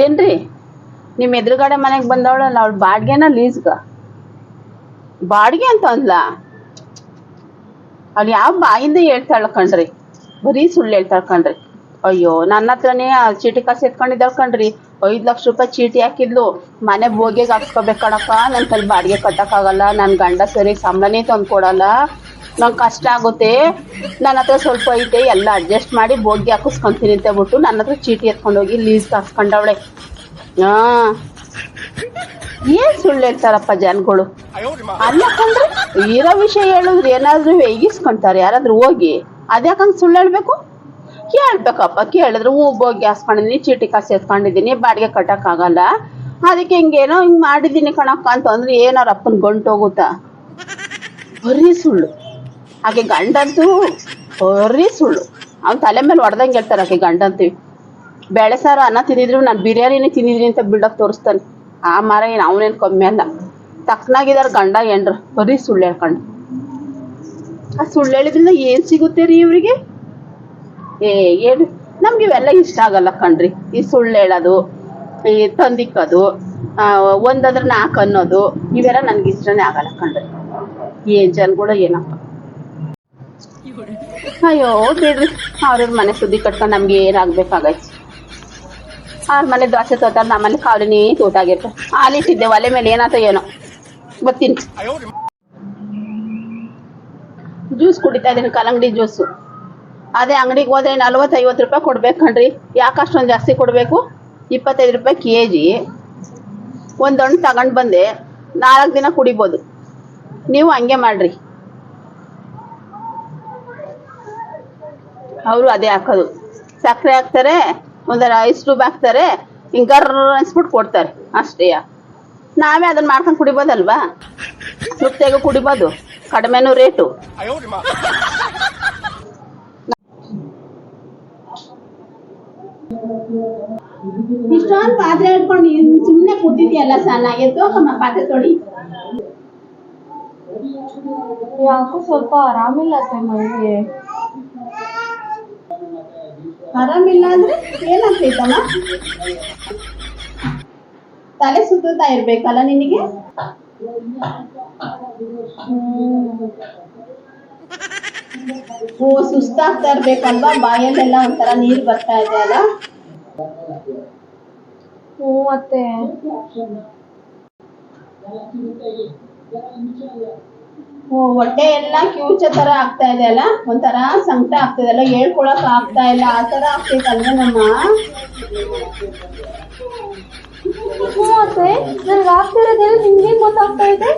ಏನ್ರಿ? ನಿಮ್ಮ ಎದುರುಗಡೆ ಮನೆಗೆ ಬಂದವಳಲ್ಲ ಅವಳು ಬಾಡ್ಗೆನ ಲೀಸ್ಗ? ಬಾಡಿಗೆ ಅಂತ ಅಂದ್ಲ ಅವ್ಳು ಯಾವ ಬಾಯಿಂದ ಹೇಳ್ತಾಳ ಕಣ್ರಿ? ಬರೀ ಸುಳ್ಳು ಹೇಳ್ತಾಳ ಕಣ್ರಿ. ಅಯ್ಯೋ, ನನ್ನ ಹತ್ರನೇ ಚೀಟಿ ಕಾಸು ಎತ್ಕೊಂಡಿದ್ದಾಳ ಕಣ್ರಿ. ಐದು ಲಕ್ಷ ರೂಪಾಯಿ ಚೀಟಿ ಹಾಕಿದ್ಲು. ಮನೆ ಬೋಗಿಗೆ ಹಾಕ್ಸ್ಕೊಬೇಕು ಕಣಪ್ಪ ನನ್ನ ಬಾಡ್ಗೆ ಬಾಡಿಗೆ ಕಟ್ಟಕ್ಕಾಗಲ್ಲ. ನನ್ನ ಗಂಡ ಸರಿ ಸಂಬಳನೇ ತಂದು ಕೊಡಲ್ಲ ನಂಗೆ ಕಷ್ಟ ಆಗುತ್ತೆ. ನನ್ನ ಹತ್ರ ಸ್ವಲ್ಪ ಐತೆ, ಎಲ್ಲ ಅಡ್ಜಸ್ಟ್ ಮಾಡಿ ಬೋಗಿ ಹಾಕಿಸ್ಕೊಂತೀನಿ ಅಂತ ಬಿಟ್ಟು ನನ್ನ ಹತ್ರ ಚೀಟಿ ಎತ್ಕೊಂಡೋಗಿ ಲೀಸ್ ಹಾಕ್ಸ್ಕೊಂಡವಳೆ. ಹಾಂ. ಏನ್ ಸುಳ್ಳು ಹೇಳ್ತಾರಪ್ಪ ಜನಗಳು? ಅಲ್ಲ ಕಂಡ್ರೆ ಇರೋ ವಿಷಯ ಹೇಳಿದ್ರೆ ಏನಾದ್ರೂ ಹೇಗಿಸ್ಕೊಂತಾರೆ ಯಾರಾದ್ರೂ ಹೋಗಿ. ಅದ್ಯಾಕಂಗ್ ಸುಳ್ಳು ಹೇಳ್ಬೇಕು? ಕೇಳ್ಬೇಕಪ್ಪ ಕೇಳಿದ್ರೆ ಹೂ ಬೋಗಿ ಹಾಸ್ಕೊಂಡಿದೀನಿ ಚೀಟಿ ಕಾಸು ಎತ್ಕೊಂಡಿದ್ದೀನಿ ಬಾಡಿಗೆ ಕಟ್ಟಕ್ಕಾಗಲ್ಲ ಅದಕ್ಕೆ ಹಿಂಗೇನೋ ಹಿಂಗ್ ಮಾಡಿದ್ದೀನಿ ಕಣಕ್ಕ ಅಂತಂದ್ರೆ ಏನಾರ ಅಪ್ಪನ ಗಂಟು ಹೋಗುತ್ತಾ? ಬರೀ ಸುಳ್ಳು. ಆಕೆ ಗಂಡಂತೂ ಬರೀ ಸುಳ್ಳು. ಅವ್ನ ತಲೆ ಮೇಲೆ ಹೊಡೆದಂಗೆ ಹೇಳ್ತಾರೆ ಆಕೆ ಗಂಡಂತೀವಿ ಬೇಳೆ ಸಾರು ಅನ್ನ ತಿಂದಿದ್ರು, ನಾನು ಬಿರಿಯಾನಿನೇ ತಿಂದಿದ್ರಿ ಅಂತ ಬಿಲ್ಡಪ್ ತೋರಿಸ್ತಾನೆ. ಆ ಮರ ಏನು ಅವನೇನು ಕಮ್ಮಿ ಅಲ್ಲ. ತಕ್ಕನಾಗಿದ್ದಾರೆ ಗಂಡ ಹೆಂಡ್ರು ಬರೀ ಸುಳ್ಳು ಹೇಳ್ಕೊಂಡು. ಆ ಸುಳ್ಳು ಹೇಳಿದ್ರಿಂದ ಏನು ಸಿಗುತ್ತೆ ರೀ ಇವರಿಗೆ? ಏ, ಏನು? ನಮ್ಗೆ ಇವೆಲ್ಲ ಇಷ್ಟ ಆಗಲ್ಲ ಕಣ್ರಿ. ಈ ಸುಳ್ಳು ಹೇಳೋದು, ಈ ತಂದಿಕ್ಕೋದು ಒಂದಾದ್ರೆ ನಾಲ್ಕು ಅನ್ನೋದು, ಇವೆಲ್ಲ ನನಗೆ ಇಷ್ಟನೇ ಆಗಲ್ಲ ಕಣ್ರಿ. ಏನು ಜನಗಳು ಏನಪ್ಪ. ಅಯ್ಯೋ ಬಿಡ್ರಿ ಅವ್ರವ್ರ ಮನೆ ಸುದ್ದಿ ಕಟ್ಕೊಂಡು ನಮ್ಗೆ ಏನಾಗ್ಬೇಕಾಗೈತಿ ಅವ್ರ ಮನೆ ದ್ವಾಸೆ ತೋತಾರ ನಮ್ಮಲ್ಲಿ ಕಾಲನಿ ತೋಟಾಗಿರ್ತ ಆಲಿಟ್ಟಿದ್ದೆ ಒಲೆ ಮೇಲೆ ಏನಾತ ಏನೋ. ಗೊತ್ತೀನಿ ಜ್ಯೂಸ್ ಕುಡಿತಾ ಇದೀನಿ ಕಲ್ಲಂಗಡಿ ಜ್ಯೂಸು ಅದೇ ಅಂಗಡಿಗೆ ಹೋದ್ರೆ ನಲ್ವತ್ತೈವತ್ತು ರೂಪಾಯಿ ಕೊಡ್ಬೇಕು ಕಣ್ರಿ. ಯಾಕೆ ಅಷ್ಟೊಂದು ಜಾಸ್ತಿ ಕೊಡಬೇಕು? ಇಪ್ಪತ್ತೈದು ರೂಪಾಯಿ ಕೆ ಜಿ ಒಂದು ಹಣ್ಣು ತಗೊಂಡು ಬಂದೆ. ನಾಲ್ಕು ದಿನ ಕುಡಿಬೋದು. ನೀವು ಹಂಗೆ ಮಾಡ್ರಿ. ಅವರು ಅದೇ ಹಾಕೋದು. ಸಕ್ಕರೆ ಹಾಕ್ತಾರೆ ಒಂದರ ಐಸ್ ಟ್ಯೂಬ್ ಹಾಕ್ತಾರೆ ಹಿಂಗೆ ಗರ್ರ ಅನ್ಸ್ಬಿಟ್ಟು ಕೊಡ್ತಾರೆ. ಅಷ್ಟೇ. ನಾವೇ ಅದನ್ನ ಮಾಡ್ಕೊಂಡು ಕುಡಿಬೋದಲ್ವಾ? ಸುತ್ತಾಗ ಕುಡಿಬೋದು. ಕಡಿಮೆನೂ ರೇಟು. ಇಷ್ಟೊಂದು ಪಾತ್ರೆ ಹಿಡ್ಕೊಂಡು ಸುಮ್ಮನೆ ಕೂತಿದ್ಯಲ್ಲ ಸಣ್ಣ ಎದ್ದೋಕಮ್ಮ ಪಾತ್ರೆ ತೊಳಿ. ಯಾಕೋ ಸ್ವಲ್ಪ ಆರಾಮಿಲ್ಲ ಸರ್ ಮೈಗೆ ಆರಾಮಿಲ್ಲ ಅಂದ್ರೆ ಏನಾಗ್ತೈತಮ್ಮ ತಲೆ ಸುತ್ತಾ ಇರ್ಬೇಕಲ್ಲ ನಿನಗೆ? ಓ, ಸುಸ್ತಾಗ್ತಾ ಇರ್ಬೇಕಲ್ವಾ? ಬಾಯಲ್ಲೆಲ್ಲ ಒಂಥರ ನೀರ್ ಬರ್ತಾ ಇದೆ ಅಲ್ಲ? ಹ್ಮ್ ಮತ್ತೆ ಓ ಹೊಟ್ಟೆ ಎಲ್ಲ ಕ್ಯೂಚ ತರ ಆಗ್ತಾ ಇದೆ ಅಲ್ಲ? ಒಂಥರ ಸಂಕಟ ಆಗ್ತದೆ ಅಲ್ಲ? ಹೇಳ್ಕೊಳಕ್ ಆಗ್ತಾ ಇಲ್ಲ. ಆ ತರ ಆಗ್ತೈತಲ್ವ ನಮ್ಮ? ಹ್ಞೂ ನನ್ಗೆ ನನಗೆ ಆಗ್ತಿರೋದೆಲ್ಲ ನಿಮ್ಗೆ ಗೊತ್ತಾಗ್ತಾ ಇದೆ?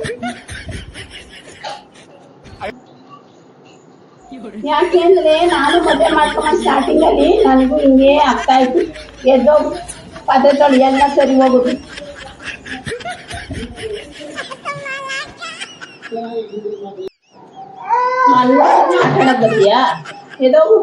ಯಾಕೆಂದ್ರೆ ನಾನು ಮದುವೆ ಮಾಡ್ಕೊಂಡ್ ಸ್ಟಾರ್ಟಿಂಗ್ ಅಲ್ಲಿ ನನಗೂ ಹಿಂಗೆ ಆಗ್ತಾ ಇತ್ತು. ಎದ್ದೋಗಿ ಪದ ತೊಳಿ ಎಲ್ಲ ಸರಿ ಹೋಗುದು. ಅಲ್ಲ ಆಟ ಆಡಕ್ ಬರ್ತೀಯಾ ಎದ್ದೋಗು